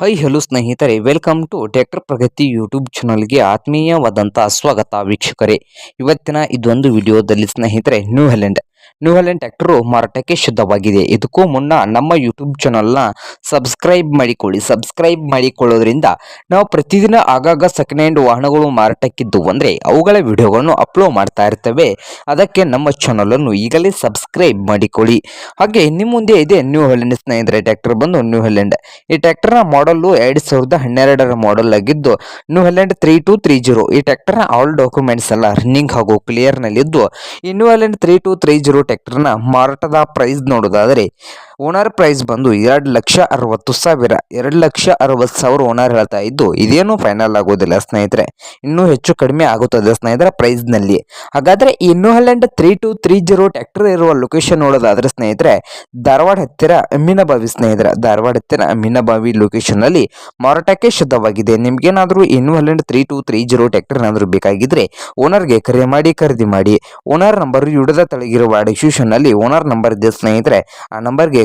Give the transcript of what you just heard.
High hello ಸ್ನೇಹಿತರೆ, welcome to tractor Pragati YouTube ಚಾನಲ್ಗೆ ಆತ್ಮೀಯವಾದಂಥ ಸ್ವಾಗತ ವೀಕ್ಷಕರೇ. ಇವತ್ತಿನ ಇದೊಂದು ವಿಡಿಯೋದಲ್ಲಿ ಸ್ನೇಹಿತರೆ, ನ್ಯೂ ಹೆಲೆಂಡ್ ನ್ಯೂ ಟ್ಯಾಕ್ಟರು ಮಾರಾಟಕ್ಕೆ ಶುದ್ಧವಾಗಿದೆ. ಇದಕ್ಕೂ ಮುನ್ನ ನಮ್ಮ ಯೂಟ್ಯೂಬ್ ಚಾನಲ್ನ ಸಬ್ಸ್ಕ್ರೈಬ್ ಮಾಡಿಕೊಳ್ಳಿ. ಸಬ್ಸ್ಕ್ರೈಬ್ ಮಾಡಿಕೊಳ್ಳೋದ್ರಿಂದ ನಾವು ಪ್ರತಿದಿನ ಆಗಾಗ ಸೆಕೆಂಡ್ ಹ್ಯಾಂಡ್ ವಾಹನಗಳು ಮಾರಾಟಕ್ಕಿದ್ದು ಅಂದರೆ ಅವುಗಳ ವಿಡಿಯೋಗಳನ್ನು ಅಪ್ಲೋಡ್ ಮಾಡ್ತಾ ಇರ್ತವೆ. ಅದಕ್ಕೆ ನಮ್ಮ ಚಾನಲನ್ನು ಈಗಲೇ ಸಬ್ಸ್ಕ್ರೈಬ್ ಮಾಡಿಕೊಳ್ಳಿ. ಹಾಗೆ ನಿಮ್ಮ ಮುಂದೆ ಇದೆ ನ್ಯೂ ಹೆಲೆಂಡ್ ಸ್ನೇಹಿತರೆ ಟ್ಯಾಕ್ಟರ್ ಬಂದು ನ್ಯೂ ಹೆಲೆಂಡ್ ಈ ಟ್ಯಾಕ್ಟರ್ನ ಮಾಡಲ್ಲು ಎರಡು ಸಾವಿರದ ಹನ್ನೆರಡರ ಮಾಡಲ್ ಆಗಿದ್ದು New Holland three two three zero ಈ ಟ್ಯಾಕ್ಟರ್ನ ಆಲ್ ಡಾಕ್ಯುಮೆಂಟ್ಸ್ ಎಲ್ಲ ರನ್ನಿಂಗ್ ಹಾಗೂ ಕ್ಲಿಯರ್ನಲ್ಲಿದ್ದು ಈ New Holland three two three zero ಟ್ರ್ಯಾಕ್ಟರ್ನ ಮಾರಾಟದ ಪ್ರೈಸ್ ನೋಡೋದಾದರೆ ಓನರ್ ಪ್ರೈಸ್ ಬಂದು ಎರಡು ಲಕ್ಷ ಅರವತ್ತು ಸಾವಿರ, ಎರಡು ಲಕ್ಷ ಅರವತ್ತು ಸಾವಿರ ಓನರ್ ಹೇಳ್ತಾ ಇದ್ದು, ಇದೇನು ಫೈನಲ್ ಆಗೋದಿಲ್ಲ ಸ್ನೇಹಿತರೆ. ಇನ್ನೂ ಹೆಚ್ಚು ಕಡಿಮೆ ಆಗುತ್ತದೆ ಸ್ನೇಹಿತರೆ ಪ್ರೈಸ್ನಲ್ಲಿ. ಹಾಗಾದರೆ ಈ Holland three two three zero tractor ಇರುವ ಲೊಕೇಶನ್ ನೋಡೋದಾದ್ರೆ ಸ್ನೇಹಿತರೆ, ಧಾರವಾಡ ಹತ್ತಿರ ಅಮ್ಮಿನಬಾವಿ ಸ್ನೇಹಿತರೆ. ಧಾರವಾಡ ಹತ್ತಿರ ಅಮ್ಮಿನಬಾವಿ ಲೊಕೇಶನ್ನಲ್ಲಿ ಮಾರಾಟಕ್ಕೆ ಶುದ್ಧವಾಗಿದೆ. ನಿಮ್ಗೇನಾದರೂ ಇನ್ನೂ Holland three two three zero tractor ಏನಾದರೂ ಬೇಕಾಗಿದ್ದರೆ ಓನರ್ಗೆ ಕರೆ ಮಾಡಿ, ಖರೀದಿ ಮಾಡಿ. ಓನರ್ ನಂಬರ್ ಯುಡದ ತಳಗಿರುವ ಡಿಸ್ಕ್ರಿಪ್ಷನ್ನಲ್ಲಿ ಓನರ್ ನಂಬರ್ ಇದೆ ಸ್ನೇಹಿತರೆ. ಆ ನಂಬರ್ಗೆ